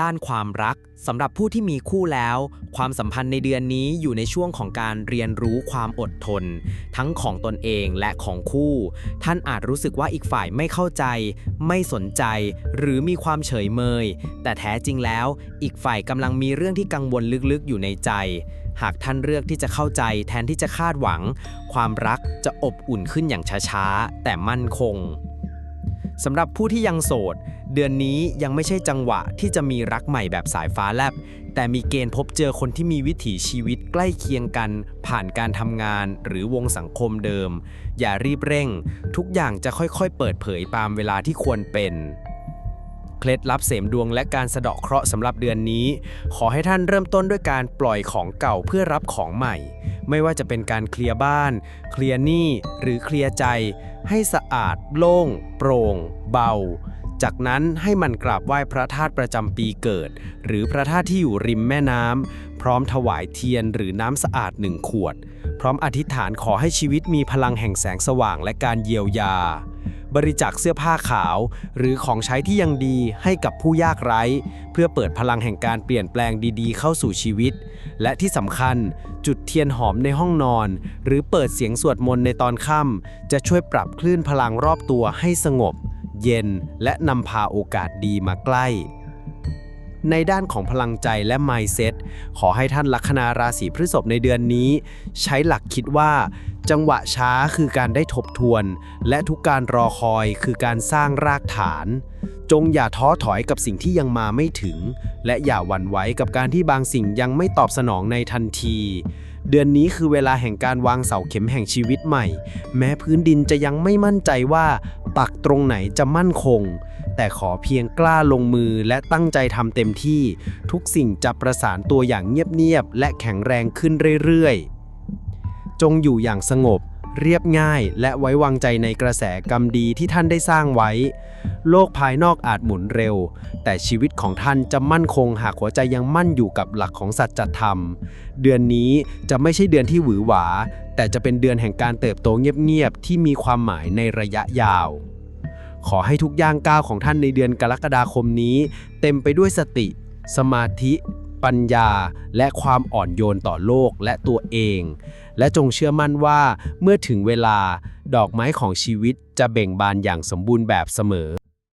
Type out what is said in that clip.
ด้านความรักสำหรับผู้ที่มีคู่แล้ว ความสัมพันธ์ในเดือนนี้อยู่ในช่วงของการเรียนรู้ความอดทน ทั้งของตนเองและของคู่ ท่านอาจรู้สึกว่าอีกฝ่ายไม่เข้าใจ ไม่สนใจ หรือมีความเฉยเมย แต่แท้จริงแล้ว อีกฝ่ายกำลังมีเรื่องที่กังวลลึกๆอยู่ในใจ หากท่านเลือกที่จะเข้าใจแทนที่จะคาดหวัง ความรักจะอบอุ่นขึ้นอย่างช้าๆแต่มั่นคงสำหรับผู้ที่ยังโสด เดือนนี้ยังไม่ใช่จังหวะที่จะมีรักใหม่แบบสายฟ้าแลบ แต่มีเกณฑ์พบเจอคนที่มีวิถีชีวิตใกล้เคียงกัน ผ่านการทำงานหรือวงสังคมเดิม อย่ารีบเร่ง ทุกอย่างจะค่อยๆ เปิดเผยตามเวลาที่ควรเป็นเคล็ดลับเสริมดวงและการสะเดาะเคราะห์สำหรับเดือนนี้ ขอให้ท่านเริ่มต้นด้วยการปล่อยของเก่าเพื่อรับของใหม่ ไม่ว่าจะเป็นการเคลียร์บ้าน เคลียร์หนี้หรือเคลียร์ใจ ให้สะอาด โล่ง โปร่ง เบา จากนั้นให้มันกราบไหว้พระธาตุประจำปีเกิด หรือพระธาตุที่อยู่ริมแม่น้ำพร้อมถวายเทียนหรือน้ำสะอาดหนึ่งขวด พร้อมอธิษฐานขอให้ชีวิตมีพลังแห่งแสงสว่างและการเยียวยา บริจาคเสื้อผ้าขาว หรือของใช้ที่ยังดีให้กับผู้ยากไร้ เพื่อเปิดพลังแห่งการเปลี่ยนแปลงดีๆ เข้าสู่ชีวิต และที่สำคัญ จุดเทียนหอมในห้องนอน หรือเปิดเสียงสวดมนต์ในตอนค่ำจะช่วยปรับคลื่นพลังรอบตัวให้สงบ เย็น และนำพาโอกาสดีมาใกล้ ในด้านของพลังใจและ mindset ขอให้ท่านลัคนาราศีพฤษภในเดือนนี้ ใช้หลักคิดว่า จังหวะช้าคือการได้ทบทวน และทุกการรอคอยคือการสร้างรากฐาน จงอย่าท้อถอยกับสิ่งที่ยังมาไม่ถึง และอย่าหวั่นไหวกับการที่บางสิ่งยังไม่ตอบสนองในทันทีเดือนนี้คือเวลาแห่งการวางเสาเข็มแห่งชีวิตใหม่ แม้พื้นดินจะยังไม่มั่นใจว่า ปักตรงไหนจะมั่นคง แต่ขอเพียงกล้าลงมือและตั้งใจทำเต็มที่ ทุกสิ่งจะประสานตัวอย่างเงียบๆและแข็งแรงขึ้นเรื่อยๆ จงอยู่อย่างสงบ เรียบง่าย และไว้วางใจในกระแสกรรมดีที่ท่านได้สร้างไว้ โลกภายนอกอาจหมุนเร็ว แต่ชีวิตของท่านจะมั่นคงหากหัวใจยังมั่นอยู่กับหลักของสัจธรรม เดือนนี้จะไม่ใช่เดือนที่หวือหวา แต่จะเป็นเดือนแห่งการเติบโตเงียบๆที่มีความหมายในระยะยาว ขอให้ทุกย่างก้าวของท่านในเดือนกรกฎาคมนี้ เต็มไปด้วยสติ สมาธิ ปัญญา และความอ่อนโยนต่อโลกและตัวเอง และจงเชื่อมั่นว่าเมื่อถึงเวลา ดอกไม้ของชีวิตจะเบ่งบานอย่างสมบูรณ์แบบเสมอ